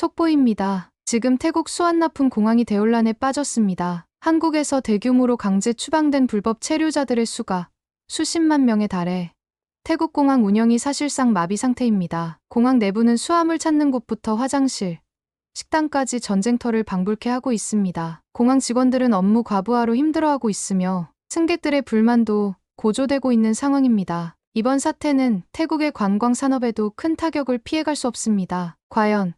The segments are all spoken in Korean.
속보입니다. 지금 태국 수완나푼 공항이 대혼란에 빠졌습니다. 한국에서 대규모로 강제 추방된 불법 체류자들의 수가 수십만 명에 달해 태국 공항 운영이 사실상 마비 상태입니다. 공항 내부는 수화물 찾는 곳부터 화장실, 식당까지 전쟁터를 방불케 하고 있습니다. 공항 직원들은 업무 과부하로 힘들어하고 있으며 승객들의 불만도 고조되고 있는 상황입니다. 이번 사태는 태국의 관광 산업에도 큰 타격을 피해갈 수 없습니다. 과연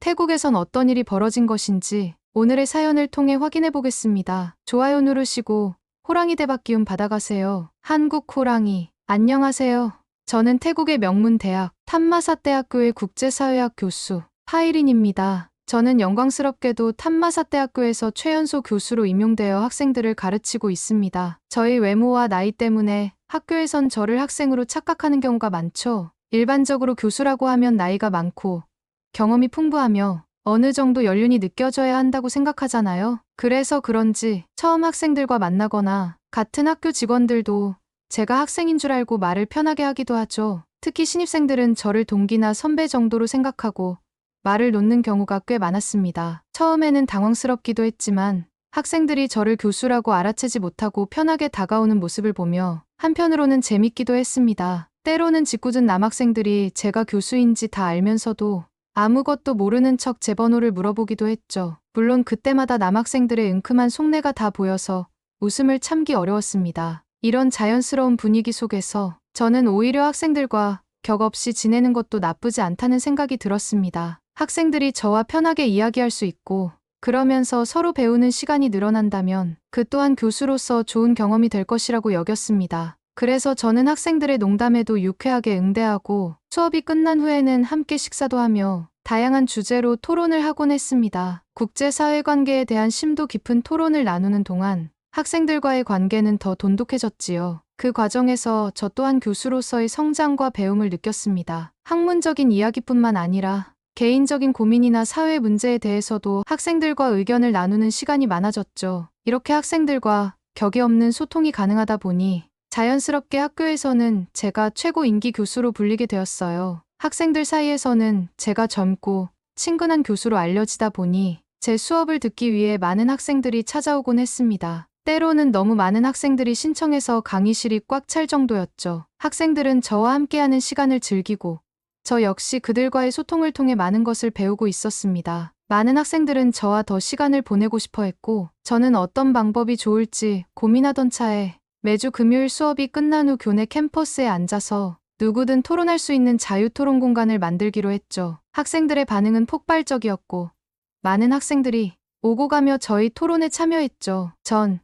태국에선 어떤 일이 벌어진 것인지 오늘의 사연을 통해 확인해 보겠습니다. 좋아요 누르시고 호랑이 대박 기운 받아가세요. 한국 호랑이 안녕하세요. 저는 태국의 명문 대학 탐마사 대학교의 국제사회학 교수 파이린입니다. 저는 영광스럽게도 탐마사 대학교에서 최연소 교수로 임용되어 학생들을 가르치고 있습니다. 저의 외모와 나이 때문에 학교에선 저를 학생으로 착각하는 경우가 많죠. 일반적으로 교수라고 하면 나이가 많고 경험이 풍부하며 어느 정도 연륜이 느껴져야 한다고 생각하잖아요. 그래서 그런지 처음 학생들과 만나거나 같은 학교 직원들도 제가 학생인 줄 알고 말을 편하게 하기도 하죠. 특히 신입생들은 저를 동기나 선배 정도로 생각하고 말을 놓는 경우가 꽤 많았습니다. 처음에는 당황스럽기도 했지만 학생들이 저를 교수라고 알아채지 못하고 편하게 다가오는 모습을 보며 한편으로는 재밌기도 했습니다. 때로는 짓궂은 남학생들이 제가 교수인지 다 알면서도 아무것도 모르는 척 제 번호를 물어보기도 했죠. 물론 그때마다 남학생들의 은큼한 속내가 다 보여서 웃음을 참기 어려웠습니다. 이런 자연스러운 분위기 속에서 저는 오히려 학생들과 격 없이 지내는 것도 나쁘지 않다는 생각이 들었습니다. 학생들이 저와 편하게 이야기할 수 있고 그러면서 서로 배우는 시간이 늘어난다면 그 또한 교수로서 좋은 경험이 될 것이라고 여겼습니다. 그래서 저는 학생들의 농담에도 유쾌하게 응대하고 수업이 끝난 후에는 함께 식사도 하며 다양한 주제로 토론을 하곤 했습니다. 국제사회 관계에 대한 심도 깊은 토론을 나누는 동안 학생들과의 관계는 더 돈독해졌지요. 그 과정에서 저 또한 교수로서의 성장과 배움을 느꼈습니다. 학문적인 이야기뿐만 아니라 개인적인 고민이나 사회 문제에 대해서도 학생들과 의견을 나누는 시간이 많아졌죠. 이렇게 학생들과 격이 없는 소통이 가능하다 보니 자연스럽게 학교에서는 제가 최고 인기 교수로 불리게 되었어요. 학생들 사이에서는 제가 젊고 친근한 교수로 알려지다 보니 제 수업을 듣기 위해 많은 학생들이 찾아오곤 했습니다. 때로는 너무 많은 학생들이 신청해서 강의실이 꽉 찰 정도였죠. 학생들은 저와 함께하는 시간을 즐기고 저 역시 그들과의 소통을 통해 많은 것을 배우고 있었습니다. 많은 학생들은 저와 더 시간을 보내고 싶어 했고, 저는 어떤 방법이 좋을지 고민하던 차에 매주 금요일 수업이 끝난 후 교내 캠퍼스에 앉아서 누구든 토론할 수 있는 자유 토론 공간을 만들기로 했죠. 학생들의 반응은 폭발적이었고, 많은 학생들이 오고 가며 저희 토론에 참여했죠. 전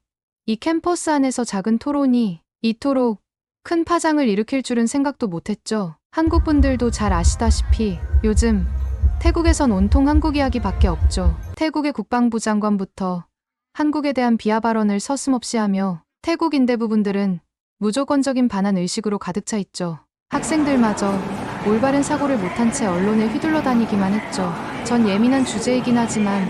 이 캠퍼스 안에서 작은 토론이 이토록 큰 파장을 일으킬 줄은 생각도 못했죠. 한국 분들도 잘 아시다시피 요즘 태국에선 온통 한국 이야기밖에 없죠. 태국의 국방부 장관부터 한국에 대한 비하 발언을 서슴없이 하며 태국 인대 부분들은 무조건적인 반한 의식으로 가득 차 있죠. 학생들마저 올바른 사고를 못한 채 언론에 휘둘러 다니기만 했죠. 전 예민한 주제이긴 하지만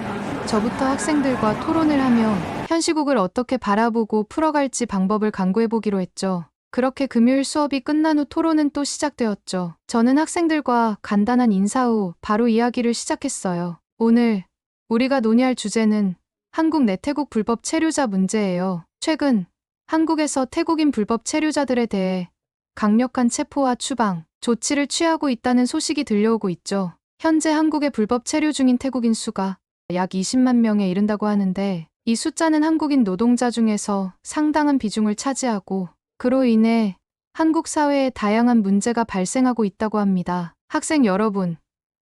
저부터 학생들과 토론을 하며 현 시국을 어떻게 바라보고 풀어갈지 방법을 강구해보기로 했죠. 그렇게 금요일 수업이 끝난 후 토론은 또 시작되었죠. 저는 학생들과 간단한 인사 후 바로 이야기를 시작했어요. 오늘 우리가 논의할 주제는 한국 내태국 불법 체류자 문제예요. 최근 한국에서 태국인 불법 체류자들에 대해 강력한 체포와 추방, 조치를 취하고 있다는 소식이 들려오고 있죠. 현재 한국에 불법 체류 중인 태국인 수가 약 20만 명에 이른다고 하는데 이 숫자는 한국인 노동자 중에서 상당한 비중을 차지하고 그로 인해 한국 사회에 다양한 문제가 발생하고 있다고 합니다. 학생 여러분,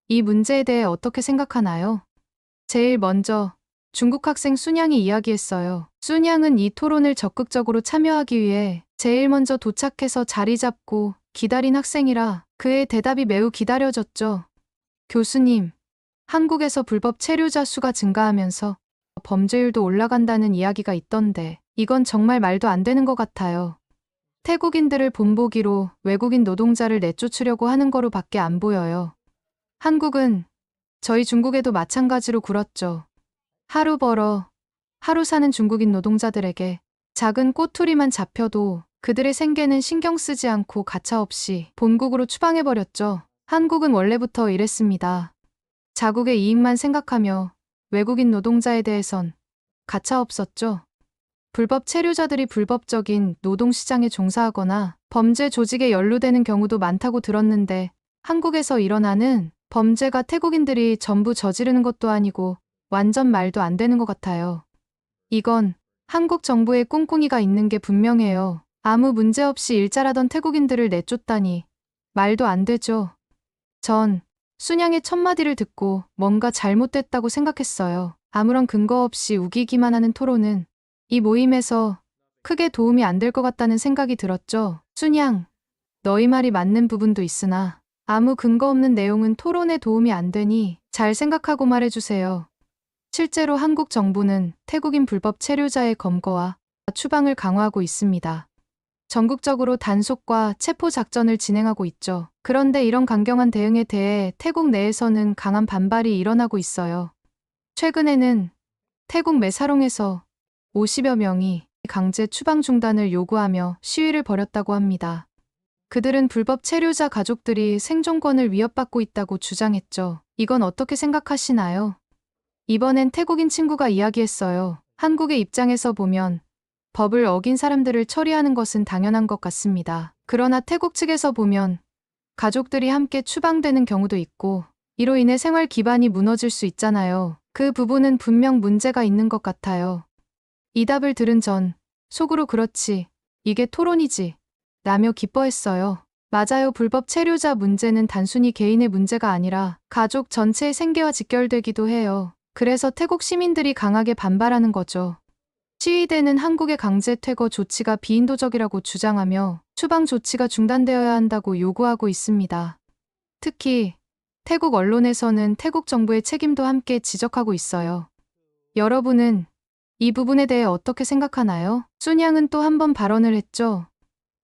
이 문제에 대해 어떻게 생각하나요? 제일 먼저 중국 학생 순양이 이야기했어요. 순양은 이 토론을 적극적으로 참여하기 위해 제일 먼저 도착해서 자리 잡고 기다린 학생이라 그의 대답이 매우 기다려졌죠. 교수님, 한국에서 불법 체류자 수가 증가하면서 범죄율도 올라간다는 이야기가 있던데 이건 정말 말도 안 되는 것 같아요. 태국인들을 본보기로 외국인 노동자를 내쫓으려고 하는 거로밖에 안 보여요. 한국은 저희 중국에도 마찬가지로 굴었죠. 하루 벌어 하루 사는 중국인 노동자들에게 작은 꼬투리만 잡혀도 그들의 생계는 신경 쓰지 않고 가차없이 본국으로 추방해버렸죠. 한국은 원래부터 이랬습니다. 자국의 이익만 생각하며 외국인 노동자에 대해선 가차 없었죠. 불법 체류자들이 불법적인 노동시장에 종사하거나 범죄 조직에 연루되는 경우도 많다고 들었는데 한국에서 일어나는 범죄가 태국인들이 전부 저지르는 것도 아니고 완전 말도 안 되는 것 같아요. 이건 한국 정부의 꿍꿍이가 있는 게 분명해요. 아무 문제 없이 일자라던 태국인들을 내쫓다니 말도 안 되죠. 전 순양의 첫마디를 듣고 뭔가 잘못됐다고 생각했어요. 아무런 근거 없이 우기기만 하는 토론은 이 모임에서 크게 도움이 안 될 것 같다는 생각이 들었죠. 순양, 너희 말이 맞는 부분도 있으나 아무 근거 없는 내용은 토론에 도움이 안 되니 잘 생각하고 말해주세요. 실제로 한국 정부는 태국인 불법 체류자의 검거와 추방을 강화하고 있습니다. 전국적으로 단속과 체포 작전을 진행하고 있죠. 그런데 이런 강경한 대응에 대해 태국 내에서는 강한 반발이 일어나고 있어요. 최근에는 태국 매사롱에서 50여 명이 강제 추방 중단을 요구하며 시위를 벌였다고 합니다. 그들은 불법 체류자 가족들이 생존권을 위협받고 있다고 주장했죠. 이건 어떻게 생각하시나요? 이번엔 태국인 친구가 이야기했어요. 한국의 입장에서 보면 법을 어긴 사람들을 처리하는 것은 당연한 것 같습니다. 그러나 태국 측에서 보면 가족들이 함께 추방되는 경우도 있고 이로 인해 생활 기반이 무너질 수 있잖아요. 그 부분은 분명 문제가 있는 것 같아요. 이 답을 들은 전 속으로 그렇지 이게 토론이지 라며 기뻐했어요. 맞아요. 불법 체류자 문제는 단순히 개인의 문제가 아니라 가족 전체의 생계와 직결되기도 해요. 그래서 태국 시민들이 강하게 반발하는 거죠. 시위대는 한국의 강제 퇴거 조치가 비인도적이라고 주장하며 추방 조치가 중단되어야 한다고 요구하고 있습니다. 특히 태국 언론에서는 태국 정부의 책임도 함께 지적하고 있어요. 여러분은 이 부분에 대해 어떻게 생각하나요? 순양은 또 한 번 발언을 했죠.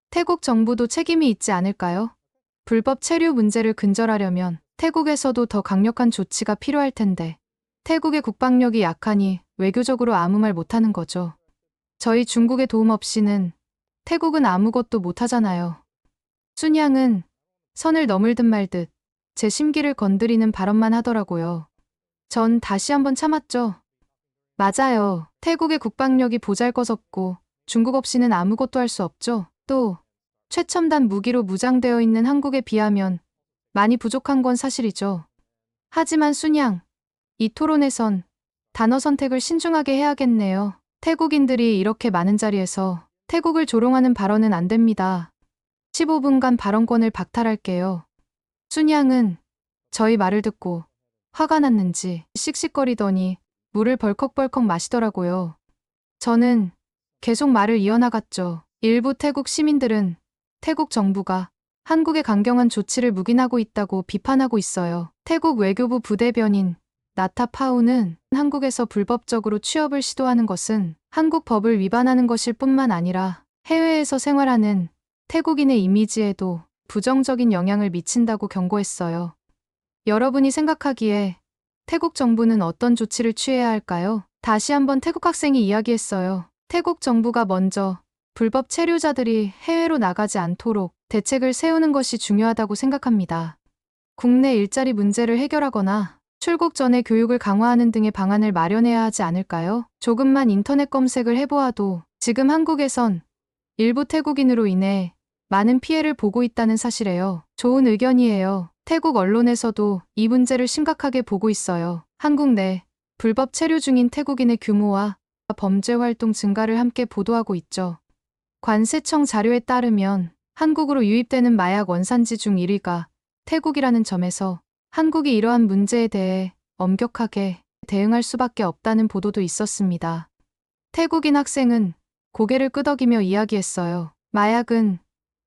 태국 정부도 책임이 있지 않을까요? 불법 체류 문제를 근절하려면 태국에서도 더 강력한 조치가 필요할 텐데 태국의 국방력이 약하니 외교적으로 아무 말 못하는 거죠. 저희 중국의 도움 없이는 태국은 아무것도 못하잖아요. 순양은 선을 넘을 듯 말 듯 제 심기를 건드리는 발언만 하더라고요. 전 다시 한번 참았죠. 맞아요. 태국의 국방력이 보잘것없고 중국 없이는 아무것도 할 수 없죠. 또 최첨단 무기로 무장되어 있는 한국에 비하면 많이 부족한 건 사실이죠. 하지만 순양, 이 토론에선 단어 선택을 신중하게 해야겠네요. 태국인들이 이렇게 많은 자리에서 태국을 조롱하는 발언은 안 됩니다. 15분간 발언권을 박탈할게요. 순양은 저희 말을 듣고 화가 났는지 씩씩거리더니 물을 벌컥벌컥 마시더라고요. 저는 계속 말을 이어나갔죠. 일부 태국 시민들은 태국 정부가 한국의 강경한 조치를 묵인하고 있다고 비판하고 있어요. 태국 외교부 부대변인 나타 파우는 한국에서 불법적으로 취업을 시도하는 것은 한국 법을 위반하는 것일 뿐만 아니라 해외에서 생활하는 태국인의 이미지에도 부정적인 영향을 미친다고 경고했어요. 여러분이 생각하기에 태국 정부는 어떤 조치를 취해야 할까요? 다시 한번 태국 학생이 이야기했어요. 태국 정부가 먼저 불법 체류자들이 해외로 나가지 않도록 대책을 세우는 것이 중요하다고 생각합니다. 국내 일자리 문제를 해결하거나 출국 전에 교육을 강화하는 등의 방안을 마련해야 하지 않을까요? 조금만 인터넷 검색을 해보아도 지금 한국에선 일부 태국인으로 인해 많은 피해를 보고 있다는 사실이에요. 좋은 의견이에요. 태국 언론에서도 이 문제를 심각하게 보고 있어요. 한국 내 불법 체류 중인 태국인의 규모와 범죄 활동 증가를 함께 보도하고 있죠. 관세청 자료에 따르면 한국으로 유입되는 마약 원산지 중 1위가 태국이라는 점에서 한국이 이러한 문제에 대해 엄격하게 대응할 수밖에 없다는 보도도 있었습니다. 태국인 학생은 고개를 끄덕이며 이야기했어요. 마약은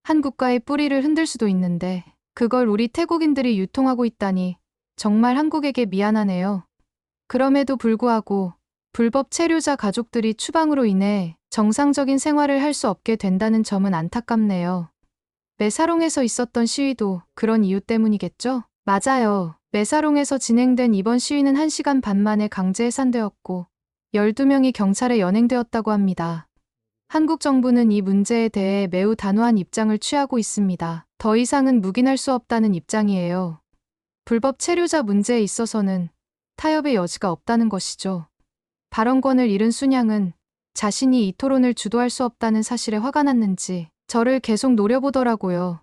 한 국가의 뿌리를 흔들 수도 있는데 그걸 우리 태국인들이 유통하고 있다니 정말 한국에게 미안하네요. 그럼에도 불구하고 불법 체류자 가족들이 추방으로 인해 정상적인 생활을 할 수 없게 된다는 점은 안타깝네요. 메사롱에서 있었던 시위도 그런 이유 때문이겠죠? 맞아요. 메사롱에서 진행된 이번 시위는 1시간 반 만에 강제 해산되었고 12명이 경찰에 연행되었다고 합니다. 한국 정부는 이 문제에 대해 매우 단호한 입장을 취하고 있습니다. 더 이상은 묵인할 수 없다는 입장이에요. 불법 체류자 문제에 있어서는 타협의 여지가 없다는 것이죠. 발언권을 잃은 순양은 자신이 이 토론을 주도할 수 없다는 사실에 화가 났는지 저를 계속 노려보더라고요.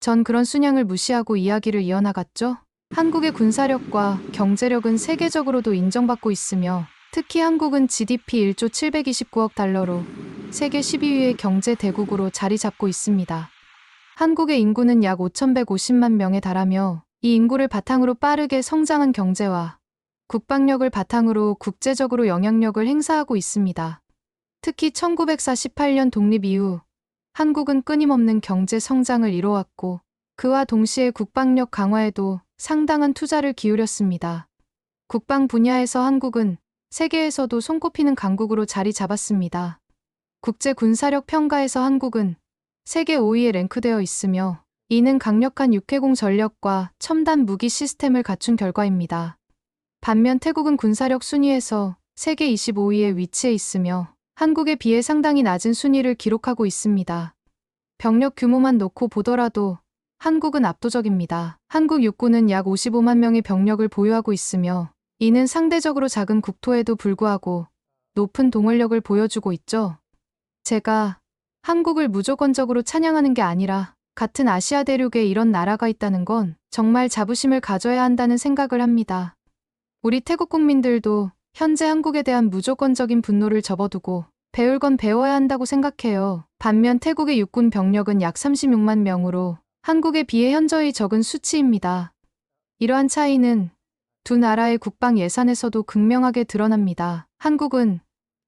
전 그런 순양을 무시하고 이야기를 이어나갔죠. 한국의 군사력과 경제력은 세계적으로도 인정받고 있으며 특히 한국은 GDP 1조 729억 달러로 세계 12위의 경제 대국으로 자리 잡고 있습니다. 한국의 인구는 약 5,150만 명에 달하며 이 인구를 바탕으로 빠르게 성장한 경제와 국방력을 바탕으로 국제적으로 영향력을 행사하고 있습니다. 특히 1948년 독립 이후 한국은 끊임없는 경제 성장을 이뤄왔고 그와 동시에 국방력 강화에도 상당한 투자를 기울였습니다. 국방 분야에서 한국은 세계에서도 손꼽히는 강국으로 자리 잡았습니다. 국제 군사력 평가에서 한국은 세계 5위에 랭크되어 있으며 이는 강력한 육해공 전력과 첨단 무기 시스템을 갖춘 결과입니다. 반면 태국은 군사력 순위에서 세계 25위에 위치해 있으며 한국에 비해 상당히 낮은 순위를 기록하고 있습니다. 병력 규모만 놓고 보더라도 한국은 압도적입니다. 한국 육군은 약 55만 명의 병력을 보유하고 있으며 이는 상대적으로 작은 국토에도 불구하고 높은 동원력을 보여주고 있죠. 제가 한국을 무조건적으로 찬양하는 게 아니라 같은 아시아 대륙에 이런 나라가 있다는 건 정말 자부심을 가져야 한다는 생각을 합니다. 우리 태국 국민들도 현재 한국에 대한 무조건적인 분노를 접어두고 배울 건 배워야 한다고 생각해요. 반면 태국의 육군 병력은 약 36만 명으로 한국에 비해 현저히 적은 수치입니다. 이러한 차이는 두 나라의 국방 예산에서도 극명하게 드러납니다. 한국은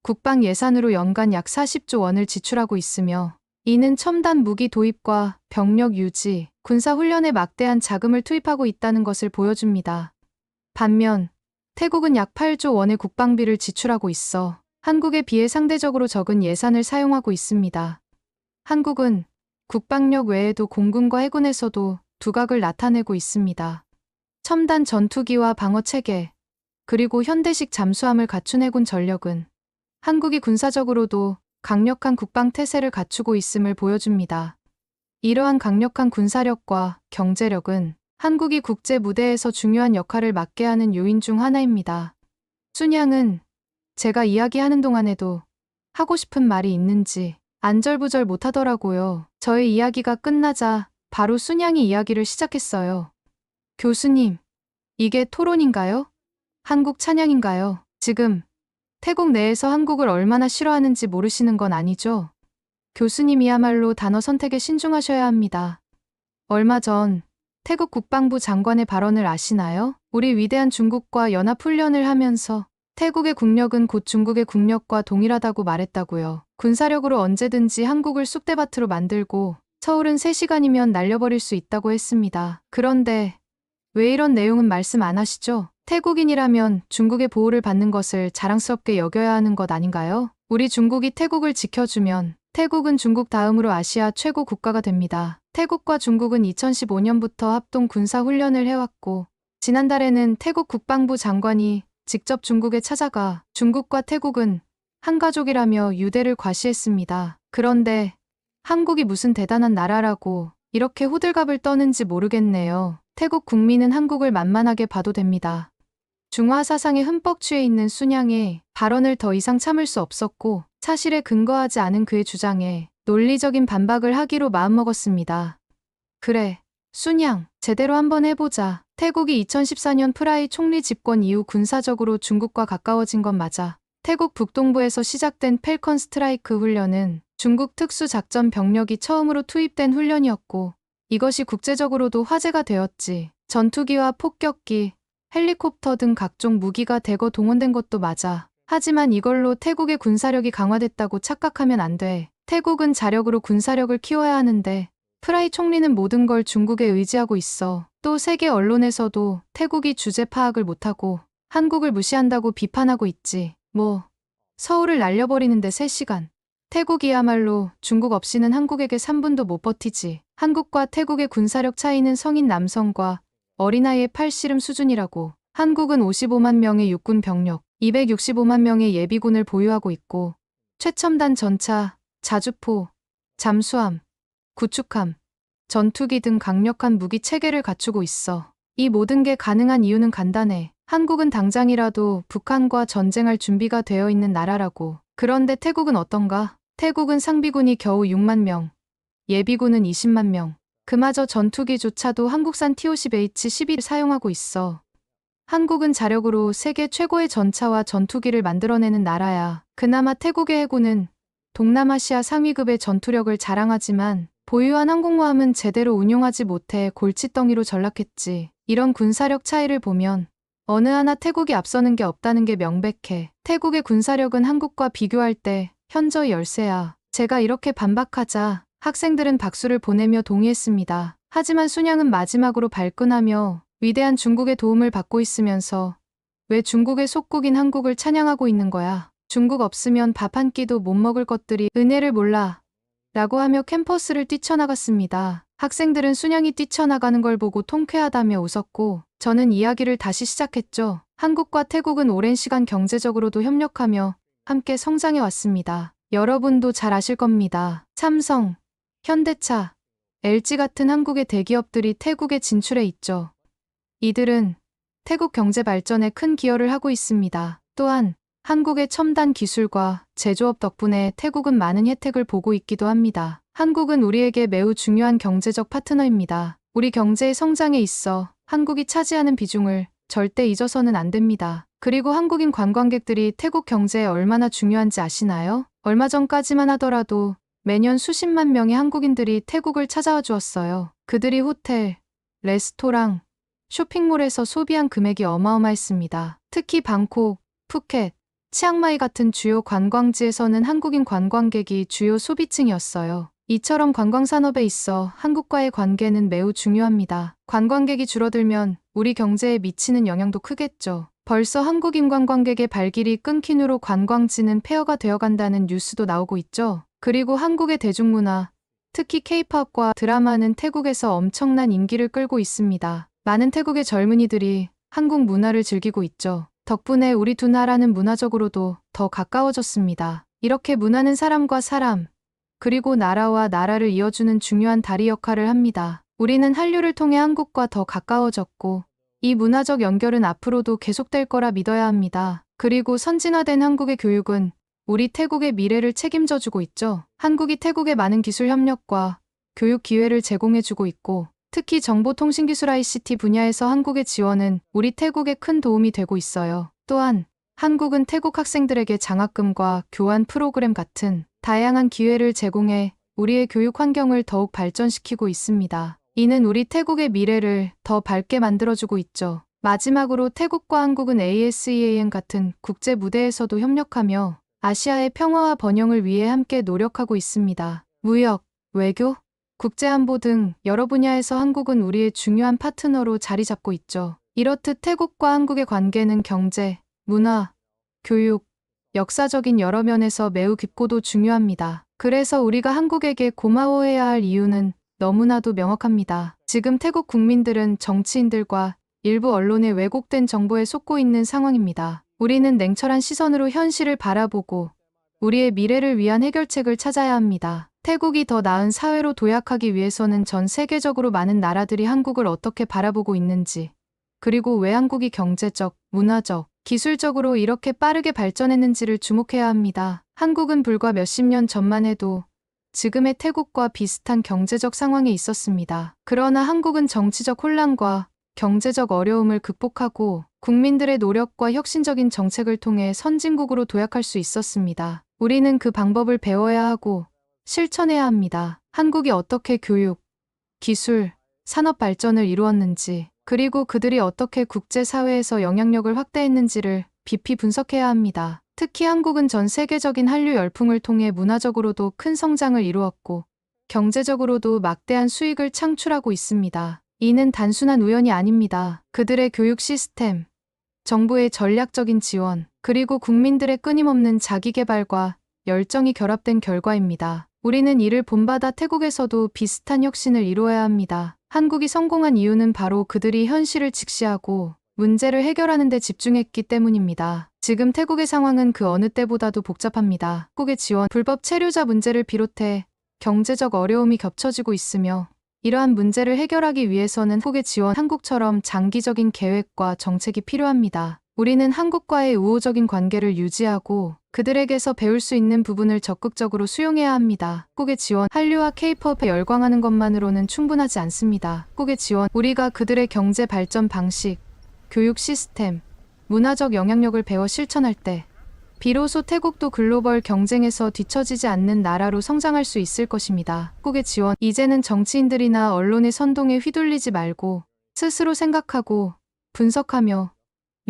국방 예산으로 연간 약 40조 원을 지출하고 있으며 이는 첨단 무기 도입과 병력 유지, 군사 훈련에 막대한 자금을 투입하고 있다는 것을 보여줍니다. 반면 태국은 약 8조 원의 국방비를 지출하고 있어 한국에 비해 상대적으로 적은 예산을 사용하고 있습니다. 한국은 국방력 외에도 공군과 해군에서도 두각을 나타내고 있습니다. 첨단 전투기와 방어 체계, 그리고 현대식 잠수함을 갖춘 해군 전력은 한국이 군사적으로도 강력한 국방 태세를 갖추고 있음을 보여줍니다. 이러한 강력한 군사력과 경제력은 한국이 국제 무대에서 중요한 역할을 맡게 하는 요인 중 하나입니다. 순양은 제가 이야기하는 동안에도 하고 싶은 말이 있는지 안절부절 못하더라고요. 저의 이야기가 끝나자 바로 순양이 이야기를 시작했어요. 교수님, 이게 토론인가요? 한국 찬양인가요? 지금 태국 내에서 한국을 얼마나 싫어하는지 모르시는 건 아니죠? 교수님이야말로 단어 선택에 신중하셔야 합니다. 얼마 전 태국 국방부 장관의 발언을 아시나요? 우리 위대한 중국과 연합훈련을 하면서 태국의 국력은 곧 중국의 국력과 동일하다고 말했다고요. 군사력으로 언제든지 한국을 쑥대밭으로 만들고 서울은 3시간이면 날려버릴 수 있다고 했습니다. 그런데 왜 이런 내용은 말씀 안 하시죠? 태국인이라면 중국의 보호를 받는 것을 자랑스럽게 여겨야 하는 것 아닌가요? 우리 중국이 태국을 지켜주면 태국은 중국 다음으로 아시아 최고 국가가 됩니다. 태국과 중국은 2015년부터 합동 군사 훈련을 해왔고 지난달에는 태국 국방부 장관이 직접 중국에 찾아가 중국과 태국은 한 가족이라며 유대를 과시했습니다. 그런데 한국이 무슨 대단한 나라라고 이렇게 호들갑을 떠는지 모르겠네요. 태국 국민은 한국을 만만하게 봐도 됩니다. 중화 사상에 흠뻑 취해 있는 순양의 발언을 더 이상 참을 수 없었고 사실에 근거하지 않은 그의 주장에 논리적인 반박을 하기로 마음먹었습니다. 그래, 순양, 제대로 한번 해보자. 태국이 2014년 프라이 총리 집권 이후 군사적으로 중국과 가까워진 건 맞아. 태국 북동부에서 시작된 펠컨 스트라이크 훈련은 중국 특수작전 병력이 처음으로 투입된 훈련이었고 이것이 국제적으로도 화제가 되었지. 전투기와 폭격기, 헬리콥터 등 각종 무기가 대거 동원된 것도 맞아. 하지만 이걸로 태국의 군사력이 강화됐다고 착각하면 안 돼. 태국은 자력으로 군사력을 키워야 하는데 프라이 총리는 모든 걸 중국에 의지하고 있어. 또 세계 언론에서도 태국이 주제 파악을 못하고 한국을 무시한다고 비판하고 있지. 뭐, 서울을 날려버리는데 3시간. 태국이야말로 중국 없이는 한국에게 3분도 못 버티지. 한국과 태국의 군사력 차이는 성인 남성과 어린아이의 팔씨름 수준이라고. 한국은 55만 명의 육군 병력, 265만 명의 예비군을 보유하고 있고 최첨단 전차, 자주포, 잠수함, 구축함, 전투기 등 강력한 무기 체계를 갖추고 있어. 이 모든 게 가능한 이유는 간단해. 한국은 당장이라도 북한과 전쟁할 준비가 되어 있는 나라라고. 그런데 태국은 어떤가? 태국은 상비군이 겨우 6만 명, 예비군은 20만 명. 그마저 전투기조차도 한국산 TOC-H-12를 사용하고 있어. 한국은 자력으로 세계 최고의 전차와 전투기를 만들어내는 나라야. 그나마 태국의 해군은 동남아시아 상위급의 전투력을 자랑하지만 보유한 항공모함은 제대로 운용하지 못해 골칫덩이로 전락했지. 이런 군사력 차이를 보면 어느 하나 태국이 앞서는 게 없다는 게 명백해. 태국의 군사력은 한국과 비교할 때 현저히 열세야. 제가 이렇게 반박하자 학생들은 박수를 보내며 동의했습니다. 하지만 순양은 마지막으로 발끈하며 위대한 중국의 도움을 받고 있으면서 왜 중국의 속국인 한국을 찬양하고 있는 거야? 중국 없으면 밥 한 끼도 못 먹을 것들이 은혜를 몰라. 라고 하며 캠퍼스를 뛰쳐나갔습니다. 학생들은 순양이 뛰쳐나가는 걸 보고 통쾌하다며 웃었고 저는 이야기를 다시 시작했죠. 한국과 태국은 오랜 시간 경제적으로도 협력하며 함께 성장해 왔습니다. 여러분도 잘 아실 겁니다. 삼성, 현대차, LG 같은 한국의 대기업들이 태국에 진출해 있죠. 이들은 태국 경제 발전에 큰 기여를 하고 있습니다. 또한 한국의 첨단 기술과 제조업 덕분에 태국은 많은 혜택을 보고 있기도 합니다. 한국은 우리에게 매우 중요한 경제적 파트너입니다. 우리 경제의 성장에 있어 한국이 차지하는 비중을 절대 잊어서는 안 됩니다. 그리고 한국인 관광객들이 태국 경제에 얼마나 중요한지 아시나요? 얼마 전까지만 하더라도 매년 수십만 명의 한국인들이 태국을 찾아와 주었어요. 그들이 호텔, 레스토랑, 쇼핑몰에서 소비한 금액이 어마어마했습니다. 특히 방콕, 푸켓, 치앙마이 같은 주요 관광지에서는 한국인 관광객이 주요 소비층이었어요. 이처럼 관광산업에 있어 한국과의 관계는 매우 중요합니다. 관광객이 줄어들면 우리 경제에 미치는 영향도 크겠죠. 벌써 한국인 관광객의 발길이 끊긴 후로 관광지는 폐허가 되어간다는 뉴스도 나오고 있죠. 그리고 한국의 대중문화, 특히 케이팝과 드라마는 태국에서 엄청난 인기를 끌고 있습니다. 많은 태국의 젊은이들이 한국 문화를 즐기고 있죠. 덕분에 우리 두 나라는 문화적으로도 더 가까워졌습니다. 이렇게 문화는 사람과 사람, 그리고 나라와 나라를 이어주는 중요한 다리 역할을 합니다. 우리는 한류를 통해 한국과 더 가까워졌고, 이 문화적 연결은 앞으로도 계속될 거라 믿어야 합니다. 그리고 선진화된 한국의 교육은 우리 태국의 미래를 책임져주고 있죠. 한국이 태국의 많은 기술 협력과 교육 기회를 제공해주고 있고, 특히 정보통신기술 ICT 분야에서 한국의 지원은 우리 태국에 큰 도움이 되고 있어요. 또한 한국은 태국 학생들에게 장학금과 교환 프로그램 같은 다양한 기회를 제공해 우리의 교육 환경을 더욱 발전시키고 있습니다. 이는 우리 태국의 미래를 더 밝게 만들어주고 있죠. 마지막으로 태국과 한국은 ASEAN 같은 국제 무대에서도 협력하며 아시아의 평화와 번영을 위해 함께 노력하고 있습니다. 무역, 외교, 국제안보 등 여러 분야에서 한국은 우리의 중요한 파트너로 자리 잡고 있죠. 이렇듯 태국과 한국의 관계는 경제, 문화, 교육, 역사적인 여러 면에서 매우 깊고도 중요합니다. 그래서 우리가 한국에게 고마워해야 할 이유는 너무나도 명확합니다. 지금 태국 국민들은 정치인들과 일부 언론의 왜곡된 정보에 속고 있는 상황입니다. 우리는 냉철한 시선으로 현실을 바라보고 우리의 미래를 위한 해결책을 찾아야 합니다. 태국이 더 나은 사회로 도약하기 위해서는 전 세계적으로 많은 나라들이 한국을 어떻게 바라보고 있는지, 그리고 왜 한국이 경제적, 문화적, 기술적으로 이렇게 빠르게 발전했는지를 주목해야 합니다. 한국은 불과 몇십 년 전만 해도 지금의 태국과 비슷한 경제적 상황에 있었습니다. 그러나 한국은 정치적 혼란과 경제적 어려움을 극복하고 국민들의 노력과 혁신적인 정책을 통해 선진국으로 도약할 수 있었습니다. 우리는 그 방법을 배워야 하고 실천해야 합니다. 한국이 어떻게 교육, 기술, 산업 발전을 이루었는지, 그리고 그들이 어떻게 국제사회에서 영향력을 확대했는지를 깊이 분석해야 합니다. 특히 한국은 전 세계적인 한류 열풍을 통해 문화적으로도 큰 성장을 이루었고, 경제적으로도 막대한 수익을 창출하고 있습니다. 이는 단순한 우연이 아닙니다. 그들의 교육 시스템, 정부의 전략적인 지원, 그리고 국민들의 끊임없는 자기개발과 열정이 결합된 결과입니다. 우리는 이를 본받아 태국에서도 비슷한 혁신을 이루어야 합니다. 한국이 성공한 이유는 바로 그들이 현실을 직시하고 문제를 해결하는 데 집중했기 때문입니다. 지금 태국의 상황은 그 어느 때보다도 복잡합니다. 한국의 지원, 불법 체류자 문제를 비롯해 경제적 어려움이 겹쳐지고 있으며 이러한 문제를 해결하기 위해서는 한국의 지원, 한국처럼 장기적인 계획과 정책이 필요합니다. 우리는 한국과의 우호적인 관계를 유지하고 그들에게서 배울 수 있는 부분을 적극적으로 수용해야 합니다. 한국의 지원, 한류와 케이팝에 열광하는 것만으로는 충분하지 않습니다. 한국의 지원, 우리가 그들의 경제 발전 방식, 교육 시스템, 문화적 영향력을 배워 실천할 때 비로소 태국도 글로벌 경쟁에서 뒤처지지 않는 나라로 성장할 수 있을 것입니다. 한국의 지원, 이제는 정치인들이나 언론의 선동에 휘둘리지 말고 스스로 생각하고 분석하며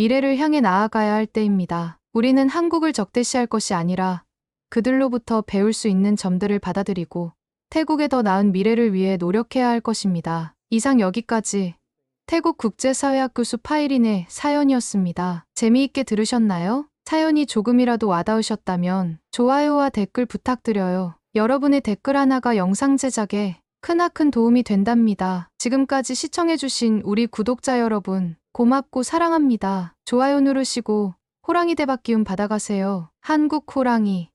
미래를 향해 나아가야 할 때입니다. 우리는 한국을 적대시할 것이 아니라 그들로부터 배울 수 있는 점들을 받아들이고 태국의 더 나은 미래를 위해 노력해야 할 것입니다. 이상 여기까지 태국 국제사회학 교수 파이린의 사연이었습니다. 재미있게 들으셨나요? 사연이 조금이라도 와닿으셨다면 좋아요와 댓글 부탁드려요. 여러분의 댓글 하나가 영상 제작에 크나큰 도움이 된답니다. 지금까지 시청해주신 우리 구독자 여러분, 고맙고 사랑합니다. 좋아요 누르시고 호랑이 대박 기운 받아가세요. 한국 호랑이.